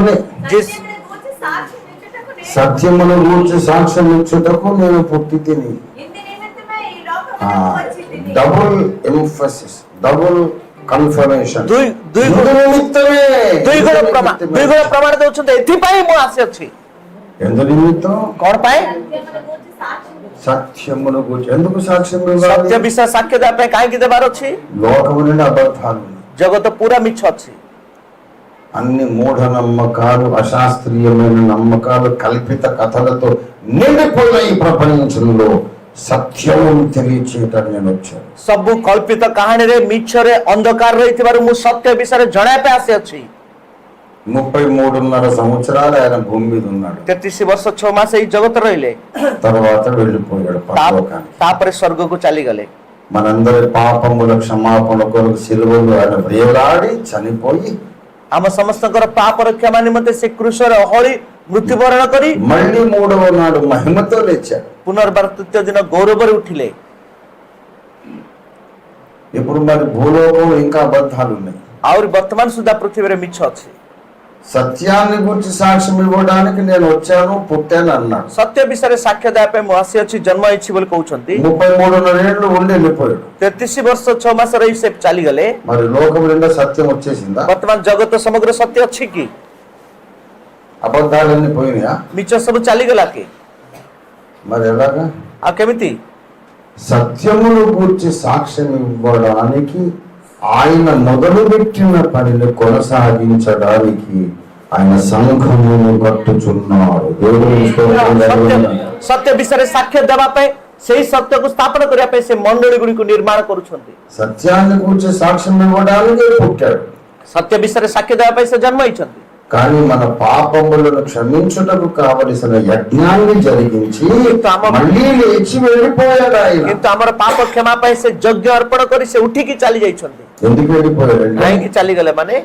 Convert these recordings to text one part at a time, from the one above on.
క్రీస్తునే जिस సత్యమును గూర్చి సాక్ష్యం సత్యమును గూర్చి సాక్ష్యం ఇచ్చుటకు నేను ఇచ్చుటకు నేను పుట్టి తిని ఇందు నిమిత్తమై ఈ లోకమునకు వచ్చి తిని. డబుల్ ఎంఫసిస్ డబుల్ కన్ఫర్మేషన్ ଦୁଇ ଦୁଇ ଗୁଣ నిమిత్తమే ଦୁଇ ଗୁଣ ఇందు ପ୍ରମାଣ నిమిత్తమే. ଦୁଇ ଗୁଣ ପ୍ରମାଣ ଦଉଛନ୍ତି ଏଥିପାଇଁ ମୁଁ ଆସିଅଛି ఎందు నిమిత్తం କଣ ପାଇଁ సత్యమును గూర్చి సాక్ష్యం ఇచ్చుటకు. సత్యమును గూర్చి ఎందుకు సాక్ష్యం ସତ୍ୟ ఇవ్వాలి ବିଷୟ ସାକ୍ଷ୍ୟ ଦେବା ପାଇଁ କାହିଁକି ଦେବାର ଅଛି లోకము నుండి అబద్ధాలు ఉన్నాయి. ଜଗତ ପୁରା ମିଛ ଅଛି అన్ని మూఢ నమ్మకాలు అశాస్త్రీయమైన నమ్మకాలు కల్పిత కథలతో నిండిపోయిన ఈ ప్రపంచంలో సత్యము తెలియచేయటానికి నేను వచ్చాను ସବୁ କଳ୍ପିତ କାହାଣୀରେ ମିଛରେ ଅନ୍ଧକାର ରହିଥିବାରୁ ମୁଁ ସତ୍ୟ ବିଷୟରେ ଜଣାଇବା ପାଇଁ ଆସିଅଛି ముప్పై మూడున్నర సంవత్సరాలు ఆయన భూమి మీద ఉన్నాడు ତେତିଶ ବର୍ଷ ଛଅ ମାସ ଏଇ ଜଗତ ରହିଲେ తర్వాత వెళ్ళిపోయాడు ତା- పరలోకానికి ତାପରେ ସ୍ୱର୍ଗକୁ ଚାଲିଗଲେ మనందరి పాపముల క్షమాపణ కొరకు సిలువలు ఆయన వేలాడి చనిపోయి ଆମ ସମସ୍ତଙ୍କର ପାପର କ୍ଷମା ନିମନ୍ତେ ସେ କୃଷର ଅହଳି ମୃତ୍ୟୁବରଣ କରି మళ్ళీ మూడవ నాడు మహిమతో లేచాడు ପୁନର୍ବାର ତୃତୀୟ ଦିନ ଗୌରବରେ ଉଠିଲେ ఇప్పుడు మరి భూలోకం ఇంకా అబద్ధాలు ఉన్నాయి ଆହୁରି ବର୍ତ୍ତମାନ ସୁଦ୍ଧା ପୃଥିବୀରେ ମିଛ ଅଛି సత్యాన్ని గురించి సాక్ష్యం ఇవ్వడానికి నేను వచ్చాను పుట్టాను అన్నాడు ସତ୍ୟ ବିଷୟରେ ସାକ୍ଷ୍ୟ ଦେବା ପାଇଁ ମୁଁ ଆସିଅଛି ଜନ୍ମ ହେଇଛି ବୋଲି କହୁଛନ୍ତି ముప్పై మూడున్నర ఏళ్ళు ఉండి వెళ్ళిపోయాడు ତେତିଶ ବର୍ଷ ଛଅ ମାସ ରହି ସେ ଚାଲିଗଲେ మరి లోకం నిండా సత్యం వచ్చేసిందా ବର୍ତ୍ତମାନ ଜଗତ ସମଗ୍ର ସତ୍ୟ ଅଛି କି అబద్ధాలన్నీ పోయినాయా ମିଛ ସବୁ ଚାଲିଗଲା କି మరి ఎలాగా ଆଉ କେମିତି సత్యమును గూర్చి సాక్ష్యం ఇవ్వడానికి ఆయన మొదలుపెట్టిన పనిని కొనసాగించడానికి ఆయన సంఘమును కట్టుచున్నాడు సత్య విషయ సాక్ష్య దేవాపై সেই সত্যকে স্থাপন করিয়া পাই সে মন্ডলী গুড়িকে নির্মাণ করুছন্তি సత్యాన్ని గురించి సాక్ష్యం ఇవ్వడానికి పుట్టాడు సత్య విషయ సాక్ష్య దేవాపై సే జన్మ ఇచ్చింది కానీ మన పాపములను క్షమించుటకు కావలసిన యజ్ఞాన్ని జరిగించి మళ్ళీ లేచి వెళ్ళిపోయాడు ఆయన କିନ୍ତୁ ଆମର ପାପ କ୍ଷମା ପାଇଁ ସେ ଯଜ୍ଞ ଅର୍ପଣ କରି ସେ ଉଠିକି ଚାଲି ଯାଇଛନ୍ତି ఎందుకు వెళ్ళిపోయాడంటే କାହିଁକି ଚାଲିଗଲେ ମାନେ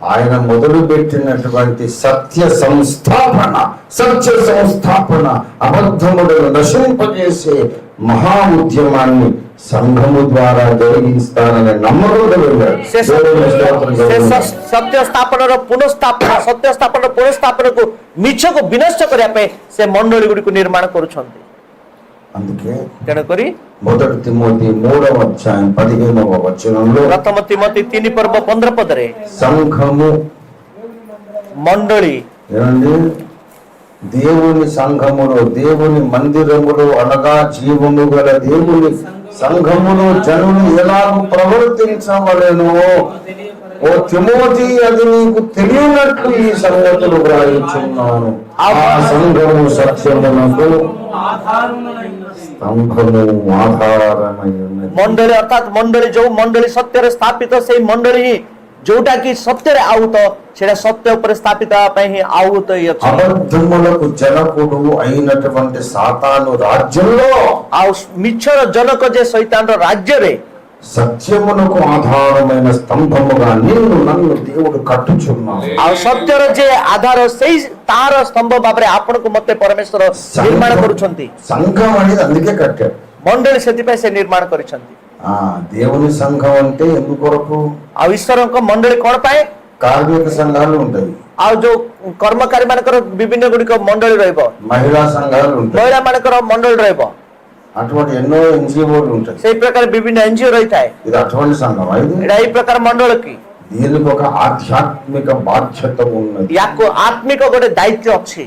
ఆయన మొదలు పెట్టినటువంటి సత్య సంస్థాపన సత్య సంస్థాపన అబద్ధములను నశింపజేసే మహా ఉద్యమాన్ని సంఘము ద్వారా జరిగిస్తానని నమ్మకంతో వెళ్ళాడు ସେ దేవుని స్తోత్రం ସେ కలుగును. ସ- ସତ୍ୟ ସ୍ଥାପନର ପୁନଃସ୍ଥାପନ ସତ୍ୟ ସ୍ଥାପନର ପୁନଃସ୍ଥାପନକୁ ମିଛକୁ ବିନଷ୍ଟ କରିବା ପାଇଁ ସେ ମଣ୍ଡଳୀ ଗୁଡ଼ିକୁ ନିର୍ମାଣ କରୁଛନ୍ତି అందుకే ତେଣୁକରି మొదటి తిమోతి మూడవ అధ్యాయం పదిహేనవ వచనంలో ପ୍ରଥମ ତିମତି ତିନି ପର୍ବ ପନ୍ଦର ପଦରେ సంఘము ମଣ୍ଡଳୀ ఏమండి దేవుని సంఘములో దేవుని మందిరములో అనగా జీవము గల దేవుని సంఘమును జనులు ఎలాగూ ప్రవర్తించవలను? ఓ తిమోతి అది నీకు తెలియనట్లు ఈ సంగతులు వ్రాయించున్నాను. ఆ సంఘము సత్యమునకు સ્તંભનું આધારમય મંડળી અર્થાત મંડળી જવું મંડળી સત્યારે સ્થાપિત હશે મંડળી ହିଁ ଯୋଉଟା କି ସତ୍ୟରେ ଆହୁତ ସେଇଟା ସତ୍ୟ ଉପରେ ସ୍ଥାପିତ ହେବା ପାଇଁ ହିଁ ଆହୁତ ହେଇ ଅଛି అబద్ధములకు జనకుడు అయినటువంటి సాతాను రాజ్యంలో ଆଉ ମିଛର ଜନକ ଯେ ଶୈତାନର ରାଜ୍ୟରେ సత్యమునకు ఆధారమైన స్తంభముగా నిన్ను నన్ను దేవుడు కట్టుచున్నాడు ଆଉ ସତ୍ୟର ଯେ ଆଧାର ସେଇ ତାହାର ସ୍ତମ୍ଭ ଭାବରେ ଆପଣଙ୍କୁ ମତେ ପରମେଶ୍ୱର ନିର୍ମାଣ କରୁଛନ୍ତି సంఘం అనేది అందుకే కట్టాడు ମଣ୍ଡଳୀ ସେଥିପାଇଁ ସେ ନିର୍ମାଣ କରିଛନ୍ତି ఆ దేవుని సంఘం అంటే ఎందుకు కొరకు ଆଉ ଈଶ୍ୱରଙ୍କ ମଣ୍ଡଳୀ କଣ ପାଇଁ కార్మిక సంఘాలు ఉంటాయి ଆଉ ଯୋଉ କର୍ମକାରୀ ମାନଙ୍କର ବିଭିନ୍ନ ଗୁଡିକ ମଣ୍ଡଳୀ ରହିବ మహిళా సంఘాలు ఉంటాయి ମହିଳା ମାନଙ୍କର ମଣ୍ଡଳୀ ରହିବ అటువంటి ఎన్నో ఎన్జిఓలు ఉంటాయి ସେଇ ପ୍ରକାର ବିଭିନ୍ନ ଏନଜିଓ ରହିଥାଏ ఇది అటువంటి సంఘం ఇది ଏଇଟା ଏଇ ପ୍ରକାର ମଣ୍ଡଳ କି దీనికి ఒక ఆధ్యాత్మిక బాధ్యత ఉన్నది ୟାକୁ ଆତ୍ମିକ ଗୋଟେ ଦାୟିତ୍ୱ ଅଛି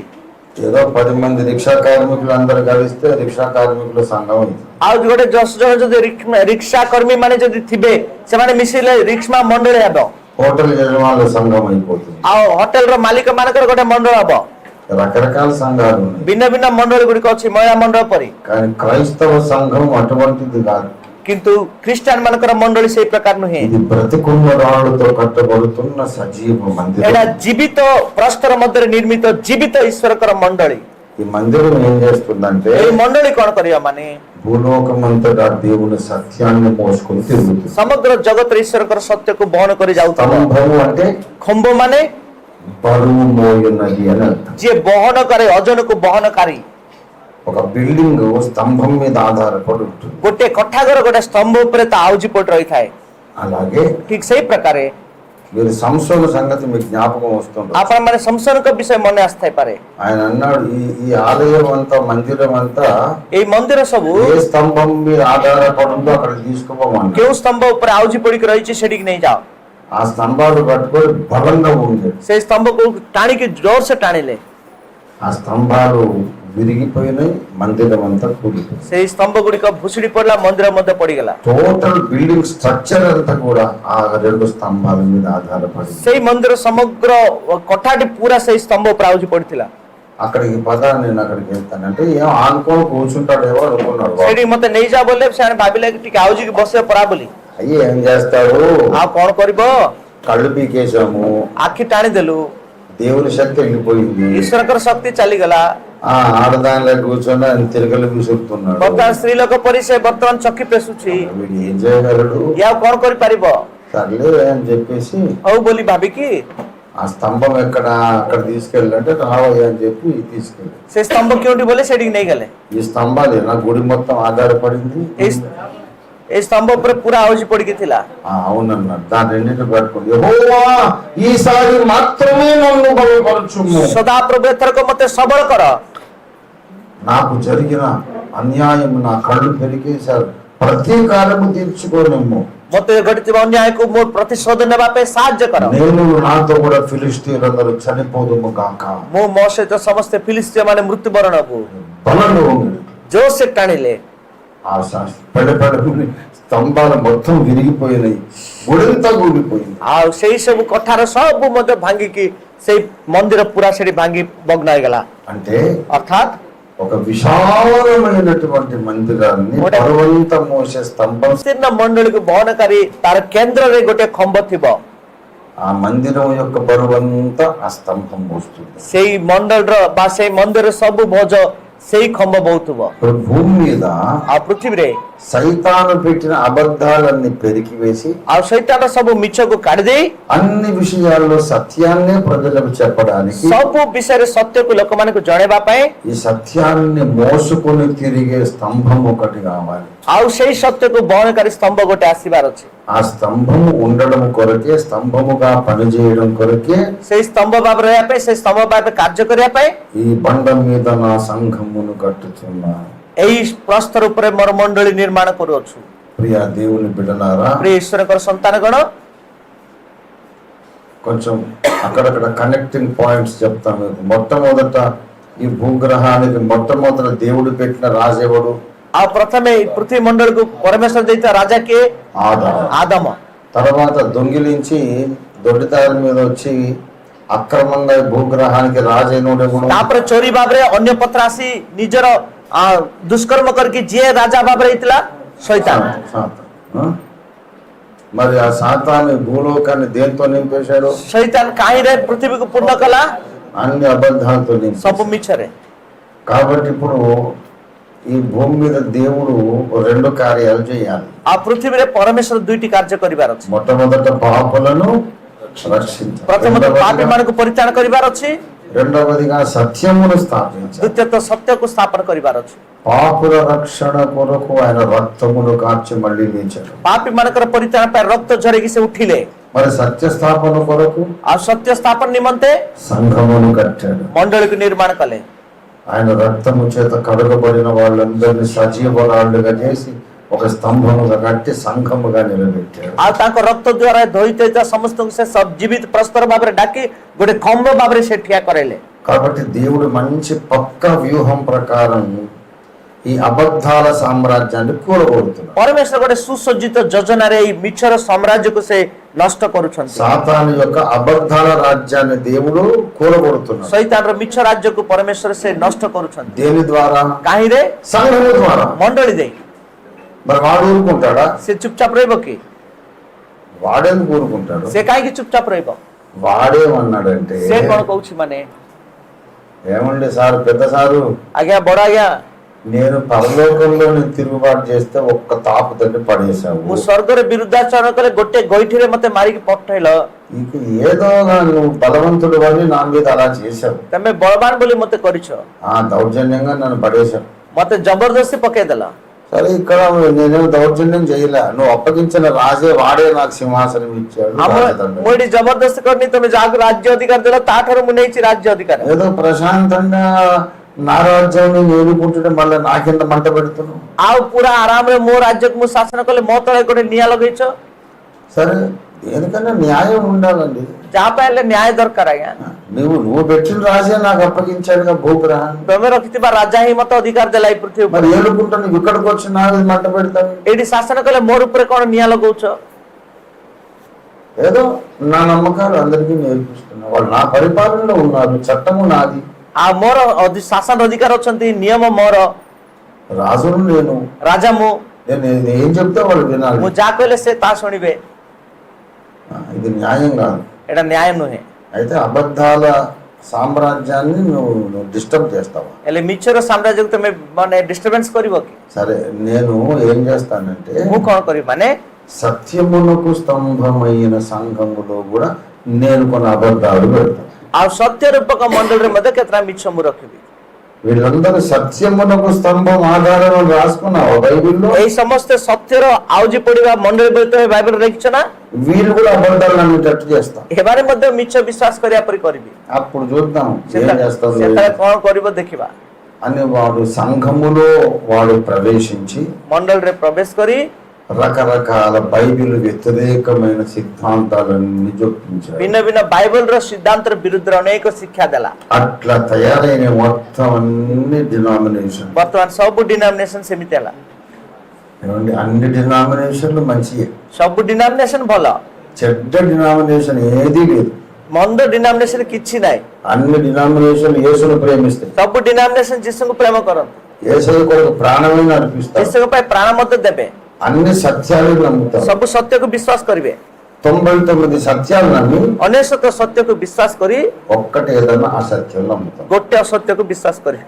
ఏదో పది మంది రిక్షా కార్మికులు అందరు కలిస్తే రిక్షా కార్మికుల సంఘం ఇది ଆଉ ଗୋଟେ ଦଶ ଜଣ ଯଦି ରିକ୍- ରିକ୍ସା କର୍ମୀ ମାନେ ଯଦି ଥିବେ ସେମାନେ ମିଶିଲେ ରିକ୍ସା ମଣ୍ଡଳୀ ହେବ హోటల్ యజమానుల సంఘం అయిపోతుంది ଆଉ ହୋଟେଲର ମାଲିକ ମାନଙ୍କର ଗୋଟେ ମଣ୍ଡଳ ହବ రకరకాల సంఘాలు ఉన్నాయి ଭିନ୍ନ ଭିନ୍ନ ମଣ୍ଡଳୀ ଗୁଡିକ ଅଛି ମହିଳା ମଣ୍ଡଳ ପରି కానీ క్రైస్తవ సంఘం అటువంటిది కాదు କିନ୍ତୁ ଖ୍ରୀଷ୍ଟିଆନ ମାନଙ୍କର ମଣ୍ଡଳୀ ସେଇ ପ୍ରକାର ନୁହେଁ ఇది బ్రతికున్న రాళ్లతో కట్టబడుతున్న సజీవ ଏଇଟା మందిరం ଜୀବିତ ପ୍ରସ୍ତର ମଧ୍ୟରେ ନିର୍ମିତ ଜୀବିତ ଈଶ୍ୱରଙ୍କର ମଣ୍ଡଳୀ ఈ మందిరం ఏం చేస్తుందంటే ଏଇ ମଣ୍ଡଳୀ କଣ କରିବ ମାନେ భూలోకం అంతటా దేవుని సత్యాన్ని మోసుకొని తిరుగుతుంది ସମଗ୍ର ଜଗତରେ ଈଶ୍ୱରଙ୍କର ସତ୍ୟକୁ ବହନ କରି ଯାଉଥିବ స్తంభము అంటే ଖମ୍ବ ମାନେ బరువు మోయున్నది అని అర్థం ଯିଏ ବହନ କରେ ଓଜନକୁ ବହନକାରୀ ఒక బిల్డింగ్ స్తంభం మీద ఆధారపడి ఉంటుంది ଗୋଟେ କୋଠାଘର ଗୋଟେ ସ୍ତମ୍ଭ ଉପରେ ତା ଆଉଜି ପଟ ରହିଥାଏ అలాగే ଠିକ ସେଇ ପ୍ରକାରେ మీరు సంస్థల సంగతి మీకు జ్ఞాపకం వస్తుంది ଆପଣ ମାନେ ସଂସାରଙ୍କ ବିଷୟ ମନେ ଆସିଥାଇପାରେ ఆయన అన్నాడు ఈ ఈ ఆలయం అంతా మందిరం అంతా ଏଇ ମନ୍ଦିର ସବୁ ఏ స్తంభం మీద ఆధారపడి ఉందో అక్కడ తీసుకోమన్నాడు କେଉଁ ସ୍ତମ୍ଭ ଉପରେ ଆଉଜି ପଡିକି ରହିଛି ସେଠିକି ନେଇଯାଅ ఆ స్తంభాలు పట్టుకొని బలంగా ఉంది ସେଇ ସ୍ତମ୍ଭକୁ ଟାଣିକି ଜୋରସେ ଟାଣିଲେ ఆ స్తంభాలు విరిగిపోయినాయి మందిరం అంతా కూలిపోయింది ସେଇ ସ୍ତମ୍ଭ ଗୁଡିକ ଭୁଷୁଡି ପଡିଲା ମନ୍ଦିର ମଧ୍ୟ ପଡିଗଲା టోటల్ బిల్డింగ్ స్ట్రక్చర్ అంతా కూడా ఆ రెండు స్తంభాల మీద ఆధారపడి ସେଇ ମନ୍ଦିର ସମଗ୍ର କୋଠାଟି ପୁରା ସେଇ ସ୍ତମ୍ଭ ଉପରେ ଆଉଜି ପଡିଥିଲା అక్కడికి పద నేను అక్కడికి వెళ్తానంటే ఏం ఆనుకొని కూర్చుంటాడేమో అనుకున్నాడు వాడు. ସେଠି ମତେ ନେଇଯା ବୋଲେ ସେମାନେ ଭାବିଲେ କି ଟିକେ ଆଉଜିକି ବସିବା ପରା ବୋଲି అయ్యి ఏం చేస్తాడు ଆଉ କଣ କରିବ కళ్ళు పీకేశాము ଆଖି ଟାଣିଦେଲୁ దేవుని శక్తి వెళ్ళిపోయింది ଈଶ୍ୱରଙ୍କର ଶକ୍ତି ଚାଲିଗଲା ఆ ఆడదానిలో కూర్చొని ఆయన తిరగలు విసురుతున్నాడు ବର୍ତ୍ତମାନ ସ୍ତ୍ରୀ ଲୋକ ପରି ସେ ବର୍ତ୍ତମାନ ଚକି ପେଶୁଛି వీడు ఏం చేయగలడు ଇଏ ଆଉ କଣ କରିପାରିବ సర్లే అని చెప్పేసి ହଉ ବୋଲି ଭାବିକି ఆ స్తంభం ఎక్కడ అక్కడ తీసుకెళ్ళంటే రావయ్య అని చెప్పి తీసుకెళ్ళి ସେ ସ୍ତମ୍ଭ କେଉଁଠି ବୋଲେ ସେଠିକି ନେଇଗଲେ ఈ స్తంభాలు నా గుడి మొత్తం ఆధారపడింది ଏଇ ଏଇ ସ୍ତମ୍ଭ ଉପରେ ପୁରା ଆଉଜି ପଡିକି ଥିଲା ఆ, అవునన్నాడు దాని రెండింటి పట్టుకుంది యెహోవా ఈసారి మాత్రమే నన్ను బలపరచుము ସଦାପ୍ରଭୁ ଏଥରକ ମତେ ସବଳ କର నాకు జరిగిన అన్యాయం నా కళ్ళు పెరిగేశారు. ప్రతీకారము తీర్చుకోలేము మొత్తం గడిచిన అన్యాయకు ప్రతి శోధన వాపే సాధ్య కర నేను నాతో కూడా ఫిలిస్తీన్లందరూ చనిపోదుము కాక మో మోసతో సమస్త ఫిలిస్తీన్ మన మృత్యు బరణకు బలను జోసెఫ్ కానిలే ఆ పెద్ద పెద్ద స్తంభాలు మొత్తం విరిగిపోయినాయి. గుడంతా కూలిపోయింది ఆ శేషము కొట్టార సబ్బు మొదట భాంగికి. సే మందిర పురా సెడి భాంగి భగ్న అంటే అర్థాత్ ఒక విశాలమైనటువంటి మందిరాన్ని పర్వంత మోసే స్తంభం చిన్న మండలికి భవనకరి తన కేంద్రం గొట్టే కొంబ థిబ ఆ మందిరం యొక్క బరువంతా ఆ స్తంభం మోస్తుంది. సెయి మండలర బా సెయి మందిర సబ్బు భోజ ସେଇ ଖମ୍ବ ବହୁଥିବ భూమి మీద ఆ ପୃଥିବୀରେ సైతాను పెట్టిన అబద్ధాలన్నీ పెరికి వేసి ఆ సైతాన సభ మిచ్చకు కడిది। అన్ని విషయాల్లో సత్యాన్నే ప్రజలకు చెప్పడానికి సబ్బు బిసరి సత్యకు లోకమానికి ଜଣେଇବା ପାଇଁ ఈ సత్యాన్ని మోసుకొని తిరిగే స్తంభం ఒకటి కావాలి। ଆଉ ସେଇ ସତ୍ୟକୁ ବହନକାରୀ ସ୍ତମ୍ଭ ଗୋଟେ ଆସିବାର ଅଛି। ఆ స్తంభము ఉండడం కొరకే స్తంభముగా పనిచేయడం కొరకే ସେଇ ସ୍ତମ୍ଭ ଭାବରେ ରହିବା ପାଇଁ ସେଇ ସ୍ତମ୍ଭ ଭାବରେ କାର୍ଯ୍ୟ କରିବା ପାଇଁ ఈ బండ మీద నా సంఘమును కట్టుతున్నా ଏହି ପ୍ରସ୍ତର ଉପରେ ମୋର ମଣ୍ଡଳୀ ନିର୍ମାଣ କରୁଅଛୁ। ప్రియ దేవుని బిడలారా ପ୍ରିୟ ଈଶ୍ୱରଙ୍କର ସନ୍ତାନଗଣ కొంచెం అక్కడక్కడ కనెక్టింగ్ పాయింట్స్ చెప్తాను. మీకు మొట్టమొదట ఈ భూగ్రహానికి మొట్టమొదట దేవుడు పెట్టిన రాజేవుడు? ఆ ప్రథమే పృథ్వీ ಮಂಡಳಕ್ಕೂ ಪರಮೇಶ್ವರ ದೈತ ರಾಜಕ್ಕೆ ఆదమ. తర్వాత దొంగిలించి దొడ్డిదారి మీద వచ్చి అక్రమంగా భూగ్రహానికి రాజైన ତାପରେ ଚୋରି ଭାବରେ ଅନ୍ୟ ପତ୍ର నిజర ఆ దుష్కర్మ కొరికి ଯିଏ రాజా బాబరే ఇట్లా సైతాన్. మరి ఆ సాతాన్ని భూలోకాన్ని దేంతో నింపేశాడు? సైతాన్ కాయిరే పృథ్వీకి పుండకల అన్ని అబద్ధాలతో నింపి సపు మిచ్చరే. కాబట్టి ఇప్పుడు ఈ భూమి మీద దేవుడు రెండు కార్యాలు చేయాలి ఆ ପୃଥିବୀରେ ପରମେଶ୍ୱର ଦୁଇଟି କାର୍ଯ୍ୟ କରିବାର ଅଛି మొట్టమొదట పాపలను ପ୍ରଥମତଃ ପାପୀ ରక్షିంచాలి ମାନଙ୍କୁ ପରିତ୍ରାଣ କରିବାର ଅଛି రెండవదిగా సత్యమును స్థాపించాలి ଦ୍ୱିତୀୟତଃ ସତ୍ୟକୁ ସ୍ଥାପନ କରିବାର ଅଛି పాపుల రక్షణ కొరకు ఆయన రక్తమును కాచి మళ్ళీ లేచాడు ପାପୀ ମାନଙ୍କର ପରିତ୍ରାଣ ପାଇଁ ରକ୍ତ ଝରିକି ସେ ଉଠିଲେ మరి సత్య స్థాపన కొరకు ଆଉ ସତ୍ୟ ସ୍ଥାପନ ନିମନ୍ତେ సంఘమును కట్టాడు ମଣ୍ଡଳୀକୁ ନିର୍ମାଣ କଲେ ఆయన రక్తము చేత కడగబడిన వాళ్ళందరినీ సజీవరాళ్ళుగా చేసి ఒక స్తంభముగా కట్టి సంఘముగా నిలబెట్టాడు ଆଉ ତାଙ୍କ ରକ୍ତ ଦ୍ୱାରା ଧୋଇ ଦେଇଥିବା ସମସ୍ତଙ୍କୁ ସେ ସବ- ଜୀବିତ ପ୍ରସ୍ତର ଭାବରେ ଡାକି ଗୋଟେ ଖମ୍ବ ଭାବରେ ସେ ଠିଆ କରାଇଲେ కాబట్టి దేవుడు మంచి పక్క వ్యూహం ప్రకారం ఈ అబద్ధాల సామ్రాజ్యాన్ని కూడగొడుతున్నాడు ପରମେଶ୍ୱର ଗୋଟେ ସୁସଜ୍ଜିତ ଯୋଜନାରେ ଏଇ ମିଛର ସାମ୍ରାଜ୍ୟକୁ ସେ ನಷ್ಟಕೊರುಚಂತ సాతాను యొక్క అబద్ధాల రాజ్యాన్ని దేవుడు కూలగొడుతున్నాడు ಸೈತಾನರ ಮಿಚ್ಚ ರಾಜ್ಯಕ್ಕೂ ಪರಮೇಶ್ವರ ಸೇ ನಷ್ಟ ಕೊರುಚಂತ దేని ద్వారా ಕಾಹಿದೆ సంఘము ద్వారా ಮಂಡಳಿದೆ మరి వాడు ఊరుకుంటాడా ಸೇ ಚುಪ್ಚಾಪ್ ರೈಬಕಿ వాడేందుకు ఊరుకుంటాడు ಸೇ ಕಾಹಿಗೆ ಚುಪ್ಚಾಪ್ ರೈಬ ಸೇನ್ ಏమన్నాడంటే ಕೊಣ ಕೌಚಿ ಮನೆ ఏమండి సార్ పెద్ద సారు ಆಗ ಬಡ ಆಗ నేను పరలోకంలోని తిరుగుబాటు చేస్తే ఒక్క తాపు తండ్రి పడేసావు స్వర్గర ಸ್ವರ್ಗರ గొట్టే ಗೊಟ್ಟೆ మొత్తం మరిగి ಮಾರಿಗೆ ఇక ఏదో నన్ను బలవంతుడు అని నా మీద అలా చేశావు. తమ్మే ಬಲಬಾನ್ ಬೋಲಿ మొత్తం కొరిచు. ఆ దౌర్జన్యంగా నన్ను పడేశావు. మొత్తం జబర్దస్తి ಪಕ್ಕೈದಲ್ಲ సరే ఇక్కడ నేనే దౌర్జన్యం చేయలే. నువ్వు అప్పగించిన రాజే వాడే నాకు సింహాసనం ఇచ్చాడు రాజదండ్రి. મોડી જબરદસ્ત કરની તમે જાગ રાજ્ય અધિકાર દેલા ఏదో ప్రశాంతంగా నా రాజ్యాన్ని ఏలుకుంటుంటే మళ్ళీ నాకెంత మంట పెడుతున్నావు? ఆ పూరా ఆరామ్లో మో రాజ్యకు శాసన కొలి మోతాడు కూడా నియాలగించు సరే దేనికన్నా న్యాయం ఉండాలండి. జాపాన్లో న్యాయ దొరకరాయ్యా. నువ్వు నువ్వు పెట్టిన రాజే నాకు అప్పగించాడుగా భూపురా తొమ్మిది ఒకటి మా రాజ్యాహి మొత్తం అధికార దళ పృథ్వీ మరి ఏలుకుంటా నువ్వు ఇక్కడికి వచ్చి నాకు మంట పెడతావు ఇది శాసన కొలి మోరు ప్రకారం నియాలకూర్చో ఏదో నా నమ్మకాలు అందరికీ నేర్పిస్తున్నా. వాళ్ళు నా పరిపాలనలో ఉన్నారు చట్టము నాది. ଆଉ ମୋର ଅଧି- ଶାସନ ଅଧିକାର ଅଛନ୍ତି ନିୟମ ମୋର రాజును నేను ରାଜା ମୁଁ నేను నేను ఏం చెప్తే వాళ్ళు వినాలి ମୁଁ ଯାହା କହିଲେ ସେ ତାହା ଶୁଣିବେ ఆ, ఇది న్యాయం కాదు ଏଇଟା ନ୍ୟାୟ ନୁହେଁ అయితే అబద్ధాల సామ్రాజ్యాన్ని నువ్వు నువ్వు డిస్టర్బ్ చేస్తావా ହେଲେ ମିଛର ସାମ୍ରାଜ୍ୟକୁ ତମେ ମାନେ ଡିଷ୍ଟର୍ବାନ୍ସ କରିବ କି సరే నేను ఏం చేస్తానంటే ମୁଁ କଣ କରିବି ମାନେ సత్యమునకు స్తంభమైన సంఘములో కూడా నేను కొన్ని అబద్ధాలు పెడతాను ಆ ಸತ್ಯ ರೂಪಕ ಮಂಡಳರ ಮಧ್ಯ ಕೆತ್ರಾಮಿ ಚಮುರಕ್ಕಿವಿ వీళ్ళందరూ సత్యమునకు స్తంభం ఆధారం రాసుకున్నావు బైబిల్లో? ఈ సమస్త సత్యర ఆవుజిపడిగా మండలి పెడితే బైబిల్ రచించనా? వీళ్ళు కూడా అబద్ధాలు నన్ను జట్టు చేస్తా ఎవరి మధ్య మిచ్చ విశ్వాస కరియా పరి కొరివి అప్పుడు చూద్దాం ఏం చేస్తాం କ'ଣ అని వాడు సంఘములో వాడు ప్రవేశించి మండలి ప్రవేశ କରି రకరకాల బైబిల్ వ్యతిరేకమైన సిద్ధాంతాలన్నీ చొప్పించారు భిన్న భిన్న బైబిల్ రో సిద్ధాంత విరుద్ధ అనేక శిక్ష దెల అట్లా తయారైన మొత్తం అన్ని డినామినేషన్. మొత్తం సబ్బు డినామినేషన్ సెమితేలా. ఏమండి అన్ని డినామినేషన్లు మంచియే. సబ్బు డినామినేషన్ బల. చెడ్డ డినామినేషన్ ఏది లేదు. మందు డినామినేషన్కి ఇచ్చినాయి. అన్ని డినామినేషన్ యేసును ప్రేమిస్తాయి సబ్బు డినామినేషన్ జీసుకు ప్రేమ కరం యేసు కొరకు ప్రాణమైన అర్పిస్తారు జీసుపై ప్రాణం దెబ్బే. అన్ని సత్యాలు నమ్ముతారు సబు సత్యకు విశ్వాస కరివే తొంభై తొమ్మిది సత్యాలు నమ్మి అనేక సత్యకు విశ్వాస కరి ఒక్కటి ఏదైనా అసత్యం నమ్ముతాం గొట్టె అసత్యకు విశ్వాస కరి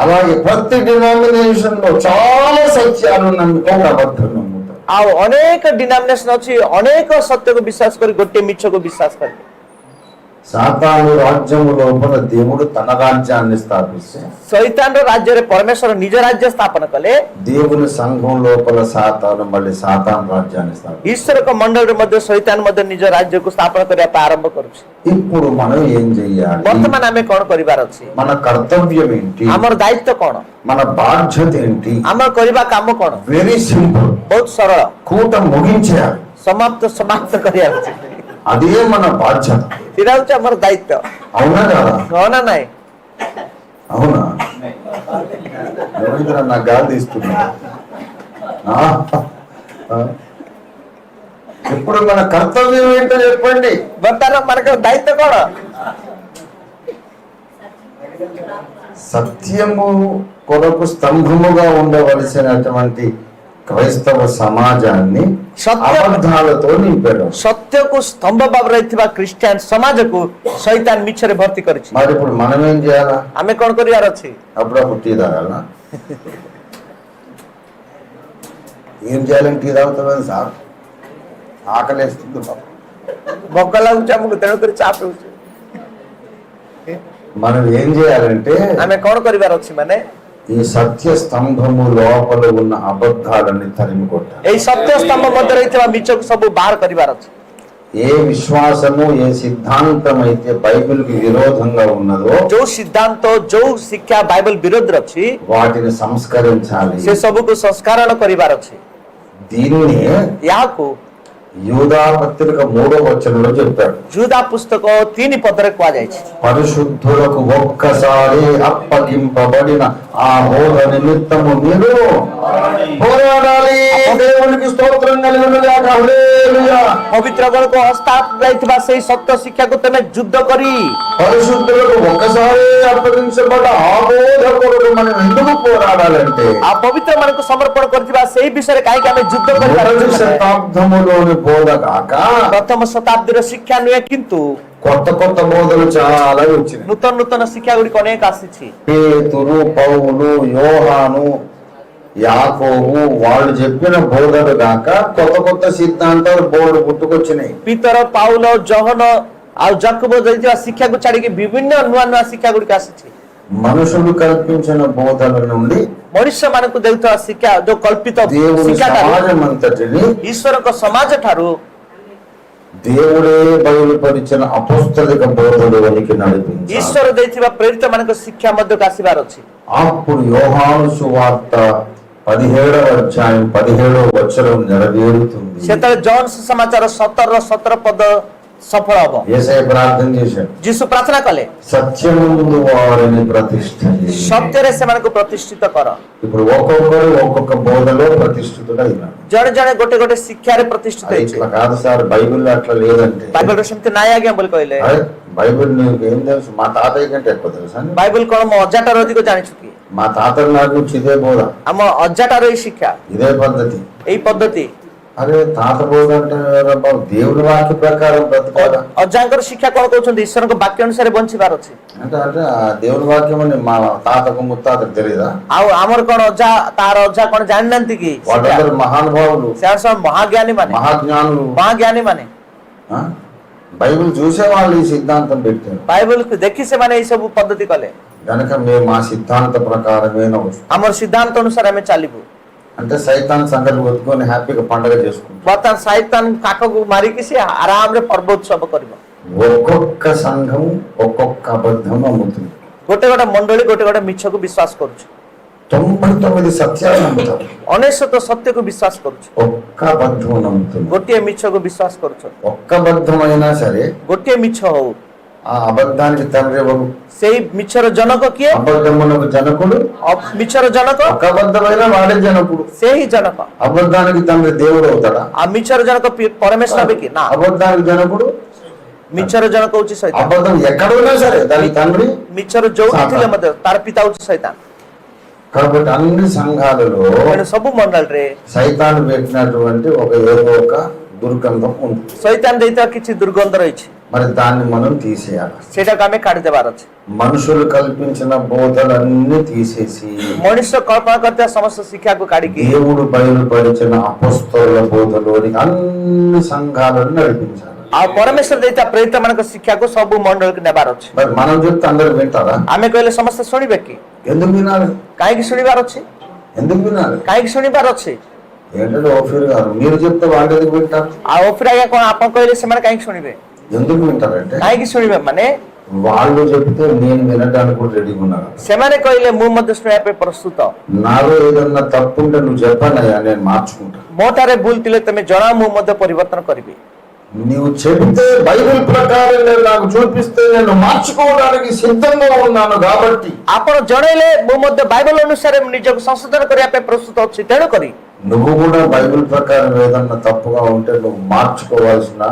అలాగే ప్రతి డినామినేషన్ లో చాలా సత్యాలు నమ్మి ఒక అబద్ధం నమ్ముతాం ఆ అనేక డినామినేషన్ వచ్చి అనేక సత్యకు విశ్వాస కరి గొట్టె మిచ్చకు విశ్వాస కరి సాతాను రాజ్యము లోపల దేవుడు తన రాజ్యాన్ని స్థాపిస్తే ଶୈତାନର ରାଜ୍ୟରେ ପରମେଶ୍ୱର ନିଜ ରାଜ୍ୟ ସ୍ଥାପନ କଲେ దేవుని సంఘం లోపల సాతాను మళ్ళీ సాతాను రాజ్యాన్ని స్థాపిస్తాడు ଈଶ୍ୱରଙ୍କ ମଣ୍ଡଳରେ ମଧ୍ୟ ଶୈତାନ ମଧ୍ୟ ନିଜ ରାଜ୍ୟକୁ ସ୍ଥାପନ କରିବା ପାଇଁ ଆରମ୍ଭ କରୁଛି ఇప్పుడు మనం ఏం చెయ్యాలి ବର୍ତ୍ତମାନ ଆମେ କଣ କରିବାର ଅଛି మన కర్తవ్యం ఏంటి ଆମର ଦାୟିତ୍ୱ କଣ మన బాధ్యత ఏంటి ଆମର କରିବା କାମ କଣ వెరీ సింపుల్ ବହୁତ ସରଳ కూట ముగించేయాలి ସମାପ୍ତ ସମାପ୍ତ କରିବାର ଅଛି అదే మన బాధ్యత. ఇదంతా మన దైత్యం. అవునా కాదా? అవునా నాయ్? అవునా? రవీంద్ర నా గాలి తీస్తున్నా? ఇప్పుడు మన కర్తవ్యం ఏంటో చెప్పండి. బతారా మనకు దైత్యం కూడా. సత్యము కొరకు స్తంభముగా ఉండవలసినటువంటి క్రైస్తవ సమాజాన్ని అబద్ధాలతో నింపారు సత్యకు స్తంభ బాబరైతివా క్రిస్టియన్ సమాజకు సైతాన్ మిచ్చరే భర్తీ కరిచి మరి ఇప్పుడు మనం ఏం చేయాలా ఆమె కొన్ కొరియారు వచ్చి అప్పుడు అప్పుడు టీ తాగాల ఏం చేయాలని టీ తాగుతామని సార్ ఆకలేస్తుంది బాబు బొగ్గలా ఉంచాము తెణుకరి చాప మనం ఏం చేయాలంటే ఆమె కొన కొరివారు వచ్చి మనే ఈ సత్య స్తంభము లోపల ఉన్న అబద్ధాలని తరిమికొట్టాలి ଏହି ସତ୍ୟ ସ୍ତମ୍ଭ ମଧ୍ୟରେ ଥିବା ମିଛକୁ ସବୁ ବାହାର କରିବାର ଅଛି ఏ విశ్వాసము ఏ సిద్ధాంతం అయితే బైబిల్కి విరోధంగా ఉన్నదో ଯୋଉ ସିଦ୍ଧାନ୍ତ ଯୋଉ ଶିକ୍ଷା ବାଇବଲ ବିରୋଧରେ ଅଛି వాటిని సంస్కరించాలి ସେ ସବୁକୁ ସଂସ୍କାରଣ କରିବାର ଅଛି దీన్నే ଏହାକୁ యూదా పత్రిక మూడో వచనంలో చెప్పాడు జూదా పుస్తకం తిని పొద్దరకు వాదాయిచి పరిశుద్ధులకు ఒక్కసారి అప్పగింపబడిన ఆ హోద నిమిత్తము మీరు పోరాడాలి. దేవునికి స్తోత్రం కలిగినగాక హల్లెలూయా ପବିତ୍ର ଗଣକୁ ହସ୍ତାପ ଯାଇଥିବା ସେଇ ସତ୍ୟ ଶିକ୍ଷାକୁ ତମେ ଯୁଦ୍ଧ କରି పరిశుద్ధులకు ఒక్కసారి అప్పగించబడ్డ ఆ బోధ కొరకు మనం ఎందుకు పోరాడాలంటే ଆଉ ପବିତ୍ର ମାନଙ୍କୁ ସମର୍ପଣ କରିଥିବା ସେଇ ବିଷୟରେ କାହିଁକି ଆମେ ଯୁଦ୍ଧ మొదటి କରିପାରୁଛୁ శతాబ్దములోని బోధ కాక ପ୍ରଥମ ଶତାବ୍ଦୀର ଶିକ୍ଷା ନୁହେଁ କିନ୍ତୁ కొత్త కొత్త బోధలు చాలా వచ్చినాయి ନୂତନ ନୂତନ ଶିକ୍ଷା ଗୁଡ଼ିକ ଅନେକ ଆସିଛି పేతురు పౌలు యోహాను యాకోబు వాళ్ళు చెప్పిన బోధలు కాక కొత్త కొత్త సిద్ధాంతాలు బోర్డు పుట్టుకొచ్చినాయి ପିତର ପାଉଲ ଜହନ ଆଉ ଜକୁବ ଦେଇଥିବା ଶିକ୍ଷାକୁ ଛାଡିକି ବିଭିନ୍ନ ନୂଆ ନୂଆ ଶିକ୍ଷା ଗୁଡ଼ିକ ଆସିଛି మనుషులు కల్పించిన బోధల నుండి ମଣିଷ ମାନଙ୍କୁ ଦେଉଥିବା ଶିକ୍ଷା ଯୋଉ କଳ୍ପିତ దేవుని ଶିକ୍ଷା ଠାରୁ సమాజం అంతటిని ଈଶ୍ୱରଙ୍କ ସମାଜ ଠାରୁ దేవుడే బయలుపరిచిన అపుస్తలిక బోధలోనికి నడిపించారు ଈଶ୍ୱର ଦେଇଥିବା ପ୍ରେରିତ ମାନଙ୍କ ଶିକ୍ଷା ମଧ୍ୟକୁ ଆସିବାର ଅଛି అప్పుడు యోహాను సువార్త పదిహేడవ అధ్యాయం పదిహేడవ వచ్చరం నెరవేరుతుంది. সেটা জন সুসমাচার 17 র 17 পদ সফল হব యేసయ్య ప్రార్థన చేశాడు. যিশু প্রার্থনা কলে సత్యముందు వారిని ప్రతిష్ఠ সত্যরে সেমানকু প্রতিষ্ঠিত কর ఇప్పుడు ఒక్కొక్కరు ఒక్కొక్క బోధలో ప్రతిష్ఠితుడై ఉన్నారు జన జన గొట్టే గొట్టే శిక్షారే ప్రతిష్ఠిత ఇట్లా కాదు సార్ బైబిల్ అట్లా లేదంటే. బైబిల్ సెమితి నాయ ఆజ్ఞ బైబిల్ నీకు ఏం తెలుసు? మా తాతయ్య కంటే ఎక్కువ తెలుసు బైబిల్ కోణం అజాట రోజుకు జానిచుకి. మా తాతలు నాకు ఇదే బోధ అమ్మ అజ్జటారు ఈ శిక్ష ఇదే పద్ధతి ఈ పద్ధతి అరే తాత బోధ అంటే ఎవరబ్బా దేవుని వాక్య ప్రకారం బ్రతకాల అజ్జాంకర్ శిక్ష కొనుకొచ్చింది ఈశ్వరుకు వాక్యానుసారి బంచి వారొచ్చి అంటే అంటే దేవుని వాక్యం అని మా తాతకు ముత్తాతకు తెలియదా అవు అమరు కొన అజ్జా తార అజ్జా కొన జానంతికి వాళ్ళందరూ మహానుభావులు శాస్త్రం మహాజ్ఞాని మని మహాజ్ఞానులు మహాజ్ఞాని మని బైబిల్ చూసే వాళ్ళు ఈ సిద్ధాంతం పెట్టారు బైబిల్ కు దేఖిసే మనే ఈ సబు పద్ధతి కలే గనక మేము మా సిద్ధాంత ప్రకారమే అమరు సిద్ధాంత అనుసారమే చలిపు అంటే సైతాన్ సంగతి ఒత్తుకొని హ్యాపీగా పండగ చేసుకుంటాం మొత్తం సైతాన్ కక్కకు మరికిసి ఆరామ్రే పర్వోత్సవ కరిబ ఒక్కొక్క సంఘం ఒక్కొక్క అబద్ధం అమ్ముతుంది ଗୋଟେ ଗୋଟେ ମଣ୍ଡଳୀ ଗୋଟେ ଗୋଟେ ମିଛକୁ ବିଶ୍ୱାସ କରୁଛୁ ଅନେଶତ ସତ୍ୟକୁ ବିଶ୍ୱାସ କରୁଛୁ ଗୋଟିଏ ମିଛକୁ ବିଶ୍ୱାସ କରୁଛୁ ଗୋଟିଏ ମିଛ ହଉ ఆ అబద్ధానికి తండ్రి సేయ్ మిచ్చర జనక కే? అబద్ధమునకు జనకుడు? మిచ్చర జనక? అబద్ధమైన వాడే జనకుడు. సేహి జనక. అబద్ధానికి తండ్రి దేవుడు అవుతాడా? ఆ మిచ్చర జనక పరమేశ్వరకి నా. అబద్ధానికి జనకుడు? మిచ్చర జనక వచ్చి సైతాన్. అబద్ధం ఎక్కడున్నా సరే దాని తండ్రి మిచ్చర జౌతిల మధ్య తన వచ్చి సైతాన్. కాబట్టి అన్ని సంఘాలలో సబ్బు మండలి రే. సైతాన్ పెట్టినటువంటి ఒక ఏదో ఒక దుర్గంధం ఉంది సైతాన్ దైతాకిచ్చి దుర్గంధం ఇచ్చి. మరి దాన్ని మనం తీసేయాలి ସେଇଟାକୁ ଆମେ କାଢିଦେବାର ଅଛି మనుషులు కల్పించిన బోధలన్నీ తీసేసి ମଣିଷ କଳ୍ପନା କରିଥିବା ସମସ୍ତ ଶିକ୍ଷାକୁ କାଢିକି దేవుడు బయలుపరిచిన అపస్తల బోధలోని అన్ని సంఘాలను నడిపించాలి ଆଉ ପରମେଶ୍ୱର ଦେଇଥିବା ପ୍ରେରିତ ମାନଙ୍କ ଶିକ୍ଷାକୁ ସବୁ ମଣ୍ଡଳକୁ ନେବାର ଅଛି మరి మనం చెప్తే అందరు వింటారా ଆମେ କହିଲେ ସମସ୍ତେ ଶୁଣିବେ କି ఎందుకు వినాలి କାହିଁକି ଶୁଣିବାର ଅଛି ఎందుకు వినాలి କାହିଁକି ଶୁଣିବାର ଅଛି ఏంటంటే ఓఫీర్ గారు మీరు చెప్తే వాళ్ళు ఎందుకు వింటారు ଆଉ ଅଫିର ଆଜ୍ଞା କଣ ଆପଣ କହିଲେ ସେମାନେ କାହିଁକି ଶୁଣିବେ ఎందుకు వింటారంటే నాయకేశ్వరి মানে వాళ్ళు చెప్తే నేను వినడానికి కూడా రెడీగా ఉన్నాను. ସେମାନେ కోయిలే ମୁଁ ମଧ୍ୟ ప్రస్తుతం. నాలో ఏదన్నా తప్పు ఉంటే నువ్వు చెప్పానయ్యా నేను మార్చుకుంటా. మోటారే భూల్ తిలే తమే జనా ମୁଁ పరివర్తన ପରିବର୍ତ୍ତନ నువ్వు నీవు చెబితే బైబిల్ ప్రకారం నేను నాకు చూపిస్తే నేను మార్చుకోవడానికి సిద్ధంగా ఉన్నాను కాబట్టి. ଆପଣ ଜଣେଇଲେ ମୁଁ బైబిల్ అనుసారం ଅନୁସାରେ ନିଜକୁ ସଂଶୋଧନ ప్రస్తుతం ପାଇଁ ପ୍ରସ୍ତୁତ ଅଛି నువ్వు కూడా బైబిల్ ప్రకారం ఏదన్నా తప్పుగా ఉంటే నువ్వు మార్చుకోవాల్సిన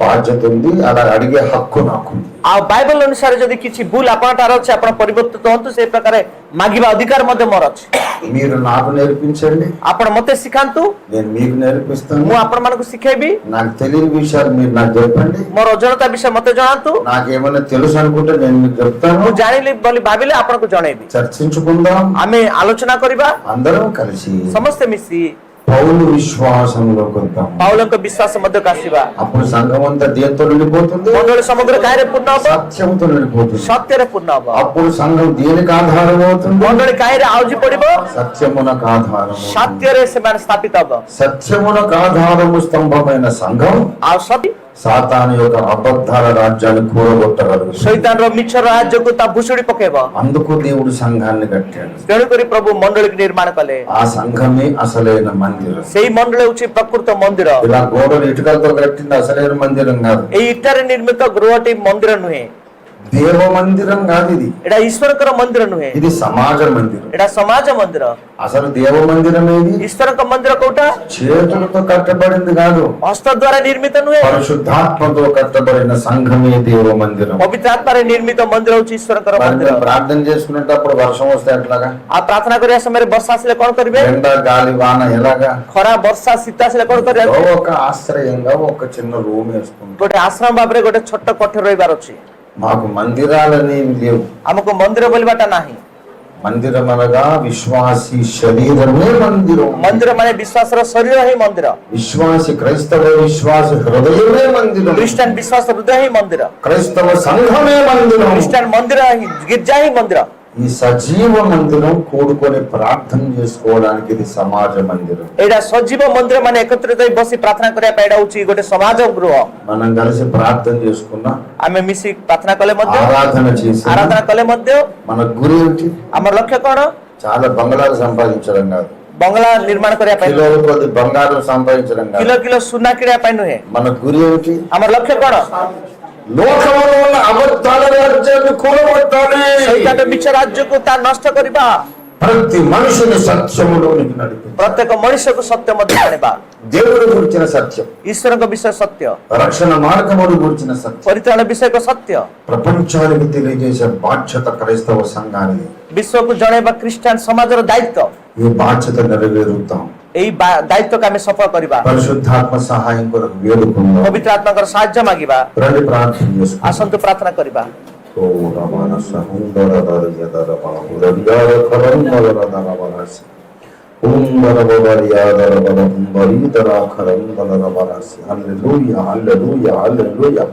బాధ్యత ఉంది అలా అడిగే హక్కు నాకుంది ଆଉ ବାଇବଲ ଅନୁସାରେ ଯଦି କିଛି ଭୁଲ ଆପଣଙ୍କର ଅଛି ଆପଣ ପରିବର୍ତ୍ତିତ ହୁଅନ୍ତୁ ସେଇ ପ୍ରକାର ମାଗିବା ଅଧିକାର ମଧ୍ୟ ମୋର ଅଛି మీరు నాకు నేర్పించండి ଆପଣ ମତେ ଶିଖାନ୍ତୁ నేను మీకు నేర్పిస్తాను ମୁଁ ଆପଣମାନଙ୍କୁ ଶିଖେଇବି నాకు తెలియని విషయాలు మీరు నాకు చెప్పండి ମୋର ଅଜଣତା ବିଷୟ ମତେ ଜଣାନ୍ତୁ నాకేమైనా తెలుసు అనుకుంటే నేను మీకు చెప్తాను ମୁଁ ଜାଣିଲି ବୋଲି ଭାବିଲେ ଆପଣଙ୍କୁ ଜଣେଇବି చర్చించుకుందాం ଆମେ ଆଲୋଚନା କରିବା అందరం కలిసి ସମସ୍ତେ ମିଶି పౌలు విశ్వాసంలో కొంత పౌలంక విశ్వాసం మధ్య కాసివా అప్పుడు సంఘం అంతా దేంతో నిండిపోతుంది మొదలు సముద్ర కార్యపున్నాము సత్యంతో నిండిపోతుంది సత్యర పున్నాము అప్పుడు సంఘం దేనికి ఆధారం అవుతుంది మొదలు కార్య ఆవుజి పడిబో సత్యమునకు ఆధారం సత్యరే సమాన స్థాపితమ సత్యమునకు ఆధారము స్తంభమైన సంఘం ఆ సత్య సాతాను యొక్క అబద్ధాల రాజ్యాన్ని కూడగొట్టగలదు ଶୈତାନର ମିଛ ରାଜ୍ୟକୁ ତା ଭୁଷୁଡି ପକେଇବ అందుకు దేవుడు సంఘాన్ని కట్టాడు ତେଣୁକରି ପ୍ରଭୁ ମଣ୍ଡଳୀକୁ ନିର୍ମାଣ କଲେ ఆ సంఘమే అసలైన మందిరం ସେଇ ମଣ୍ଡଳୀ ହଉଛି ପ୍ରକୃତ ମନ୍ଦିର ఇలా గోడలు ఇటుకలతో కట్టింది అసలైన మందిరం కాదు ଏଇ ଇଟାରେ ନିର୍ମିତ ଗୃହଟି ମନ୍ଦିର ନୁହେଁ దేవ మందిరం కాదు ఇది. ఎడా ఈశ్వరకర మందిరం ఇది సమాజ మందిరం. ఎడా సమాజ మందిరం? అసలు దేవ మందిరం ఏది? ఈశ్వరక మందిర కోట? చేతులతో కట్టబడింది కాదు. హస్త ద్వారా నిర్మితం పరిశుద్ధాత్మతో కట్టబడిన సంఘమే దేవ మందిరం పవిత్రాత్మ నిర్మిత మందిరం ఈశ్వరకర మందిరం. ప్రార్థన చేసుకునేటప్పుడు వర్షం వస్తే ఎట్లాగా? ఆ ప్రార్థన కొరే సమయం బర్సాసిలే కొన ఎండ గాలి వాన ఎలాగా? ఖరా బర్సా సితాసిలే కొన ఒక ఆశ్రయంగా ఒక చిన్న రూమ్ వేసుకుంటాం. ఆశ్రమం బాబరే గోటే ছোট కొట్ట రహిବାର ଅଛି మాకు మందిరాలనేవి లేవు हमको मंदिर बोलबाटा नाही మందిరం అనగా విశ్వాసి శరీరమే మందిరం मंदिर म्हणजे विश्वासर शरीर हे मंदिर విశ్వాసి క్రైస్తవ విశ్వాస హృదయమే మందిరం ख्रिस्टियन विश्वास हृदय हे मंदिर క్రైస్తవ సంఘమే మందిరం ख्रिस्टियन मंदिर ही गिरजा ही मंदिर ఈ సజీవ మందిరం కూడుకొని ప్రార్థన చేసుకోవడానికి ఇది సమాజ మందిరం. ఏడా సజీవ మందిరం মানে ఎకత్రిత బసి ప్రార్థన প্রার্থনা పైడా ఉచి এটা సమాజ গোটে మనం కలిసి ప్రార్థన చేసుకున్నా ఆమె మిసి ప్రార్థన কলে మధ్య ఆరాధన చేసి ఆరాధన কলে మధ్య మన గురు ఏంటి? আমার లక్ష్య কোন చాలా బంగారాలు సంపాదించడం కాదు. బంగళా నిర్మాణ করিয়া పై కిలో కొద్ది బంగారం సంపాదించడం కాదు. కిలో కిలో సున్నా కిడియా పై నుహే మన గురు ఏంటి? అమర లక్ష్య কোন లోకంలో ఉన్న అబద్ధాల రాజ్యాన్ని కూలగొట్టాలి సైతాన మిచ్చ రాజ్యకు తాను నష్ట కరిబా ప్రతి మనుషుని సత్యములోనికి నడిపి. ప్రత్యేక మనుషుకు సత్యం నడిపా దేవుడు గురించిన సత్యం. ఈశ్వరుకు విషయ సత్యం. రక్షణ మార్గమును గురించిన సత్యం. విషయకు సత్యం. ప్రపంచానికి తెలియజేసే బాధ్యత క్రైస్తవ సంఘానికి. విశ్వకు జడేవ క్రిస్టియన్ సమాజం దాయిత్వం. ఈ బాధ్యత నెరవేరుతాం এই দায়িত্বকে আমি সফল করিবা పరిశుద్ధాత్మ సహాయంకర వేడుకుందాం పవిత్ర ఆత్మకర సహాయం మాగివా రండి ప్రార్థన చేసుకుందాం అసంతు ప్రార్థన కరివా ఓ రమణ సహందర దర్య దరపణ ఉదంగార కరం నవర దరవరసి ఓం దరవరియా దరవరం వరితర కరం దరవరసి hallelujah hallelujah hallelujah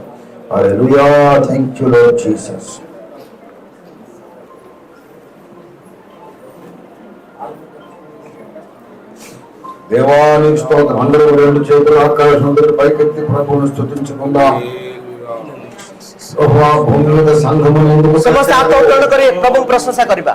hallelujah thank you Lord దేవానికి స్తోత్రం అందరూ రెండు చేతులు ఆకాశం అందరూ పైకెత్తి ప్రభువును స్తుతించుకుందాం యెహోవా భూమి మీద సంఘము ఎందుకు ସମସ୍ତେ ହାତ కట్టావు? ଉତ୍ତୋଳନ କରି ପ୍ରଭୁଙ୍କୁ ప్రశంసା କରିବା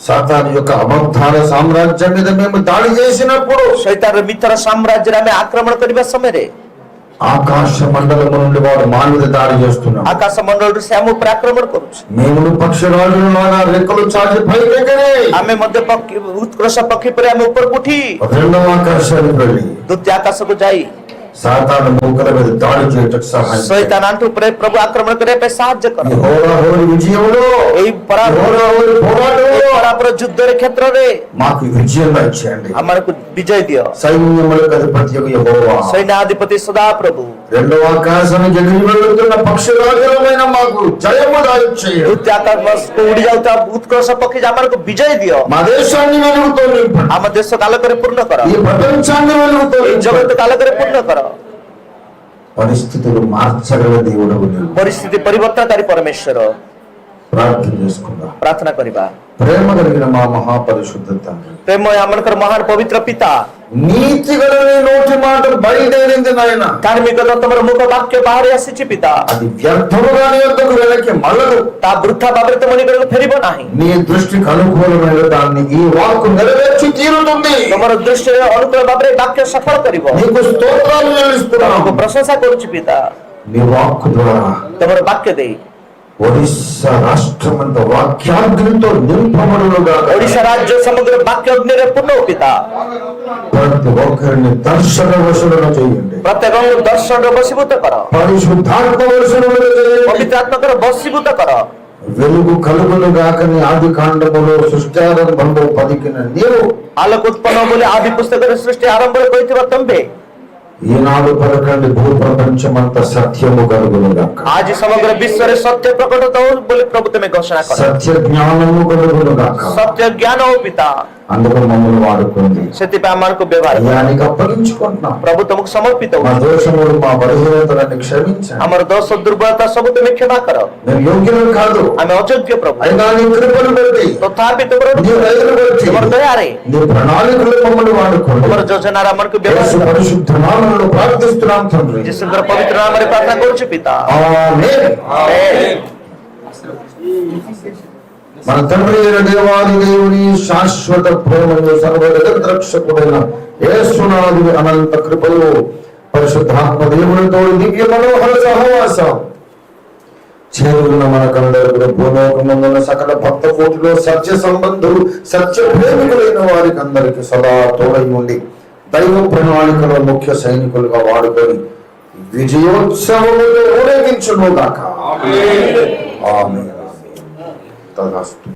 సాతాను యొక్క అబద్ధాల సామ్రాజ్యం మీద మేము దాడి చేసినప్పుడు సైతాను మిత్ర సామ్రాజ్యాన్ని ఆక్రమణ కనిపే సమయరే ఆకాశ మండలము నుండి వాడు మానవుడి దాడి చేస్తున్నాడు ఆకాశ మండలుడు శ్యాము ప్రాక్రమణ కొరుచు మేము పక్షిరాజులు నానా రెక్కలు చాచి పైకెగరే ఆమె మధ్య పక్షి ఉత్కృష పక్షి పరి ఆమె ఉపర్ కుఠి రెండవ ఆకాశానికి వెళ్ళి దుత్య ఆకాశకు జాయి సాతాను మూకల మీద దాడి చేయటకు సహాయం సైతానంటూ ప్రభు ఆక్రమణ కరేపై సాహాଯ୍ୟ కర యెహోవా హోరి విజయంలో ఈ పరా హోరి పోరాటంలో పరాపర యుద్ధర క్షేత్రరే మాకు విజయం దయచేయండి. మనకు విజయ దియో. సైన్యములకు అధిపతి యెహోవా. సైన్యాధిపతి సదా ప్రభు. రెండవ ఆకాశం ఎగిరి వెళ్తున్న పక్షురాజులమైన మాకు జయము దయచేయండి ఉత్యాకర్మస్కు ఉడి జావుతా ఉత్కర్ష పక్షి మనకు విజయ దియో. మా దేశాన్ని వెలుగుతో నింపు మా దేశ కలకరి పూర్ణ కర ఈ ప్రపంచాన్ని వెలుగుతో ఈ జగత్తు కలకరి పూర్ణ కర ಪರಿಸ್ಥಿತಿಗಳು ಮಾರ್ಚರದೇ ಉಡಬಹುದು ಪರಿಸ್ಥಿತಿ ಪರಿವರ್ತನಕಾರಿ ಪರಮೇಶ್ವರ ప్రార్థన చేసుకుందాం. ప్రార్థన కొరివా ప్రేమ కలిగిన మా మహాపరిశుద్ధ తండ్రి ప్రేమ అమ్మకర మహాన్ పవిత్ర పిత. నీతి నోటి మాటలు బయలుదేరింది నాయన. కార్మిక తమ ముఖ వాక్య భార్య శిచి పిత. అది వ్యర్థముగా నీ యొద్దకు వెళ్ళకి మళ్ళదు. తా వృద్ధ పవిత్ర మునిగడలు ఫెరిబో నాహి నీ దృష్టికి అనుకూలమైన దాన్ని ఈ వాక్కు నెరవేర్చి తీరుతుంది. తమర దృష్టి అనుకూల బాబరే వాక్య సఫల కరిబో నీకు స్తోత్రాలు చెల్లిస్తున్నాను ప్రశంస కొరచు పిత. నీ వాక్కు ద్వారా తమరు వాక్య వాక్యదే. ఒడిస్సా రాష్ట్రమంత వాక్యాగ్నితో నింపబడునుగా ఒడిశా రాజ్య సముద్ర వాక్యాగ్ని పునోకిత ప్రతి ఒక్కరిని దర్శన వశులను చేయండి ప్రతి ఒక్కరు దర్శన వశీభూత కర పరిశుద్ధాత్మ వశులను చేయండి పవిత్రాత్మకర వశీభూత కర వెలుగు కలుగును గాకని ఆది కాండములో సృష్టి ఆరంభంలో పలికిన నీవు వాళ్ళకు ఉత్పన్నములు ఆది పుస్తకర సృష్టి ఆరంభంలో పోయితే తంబే ఈనాడు పలకండి భూ ప్రపంచం అంతా సత్యము కలుగునుగాక আজ সমগ্র বিশ্বরে সত্য প্রকট হতো বলে প্রভু তুমি ঘোষণা করো সত্য জ্ঞানও কলগুনুগাক সত্য জ্ঞানও পিতা అందుకు మమ్మల్ని వాడుకుంది శక్తి ప్రామాణకు ఉపయోగానికి అప్పగించుకుంటున్నాం. ప్రభుత్వకు సమర్పితం మా దోషములు మా బలహీనతలను క్షమించండి. అమర దోష దుర్బలత సబు తుమి క్షమా కరో మేము యోగ్యులు కాదు. ఆమె అయోగ్య ప్రభు. అయినా నీ కృపను బట్టి తొత్తాపి తొబరు నీ రైతులు బట్టి ఎవరు తయారే నీ ప్రణాళికలు మమ్మల్ని వాడుకోండి. ఎవరు జోజన రామకు బేసు పరిశుద్ధ నామములో ప్రార్థిస్తున్నాం తండ్రి. యేసుంద్ర పవిత్ర నామరి ప్రార్థన కోరుచు పిత. ఆమేన్. ఆమేన్. మన తండ్రి అయిన దేవాది దేవుని శాశ్వత ప్రేమను సర్వజగద్రక్షకుడైన యేసునాథుని అనంత కృపలు పరిశుద్ధాత్మ దేవునితో దివ్య మనోహర సహవాసం. చేరుకున్న మనకందరూ భూలోకమందున సకల భక్త కోటిలో సత్య సంబంధులు సత్య ప్రేమికులైన వారికి అందరికి సదా తోడై ఉండి దైవ ప్రణాళికలో ముఖ్య సైనికులుగా వాడుకొని విజయోత్సవములో ఊరేగించును 大家是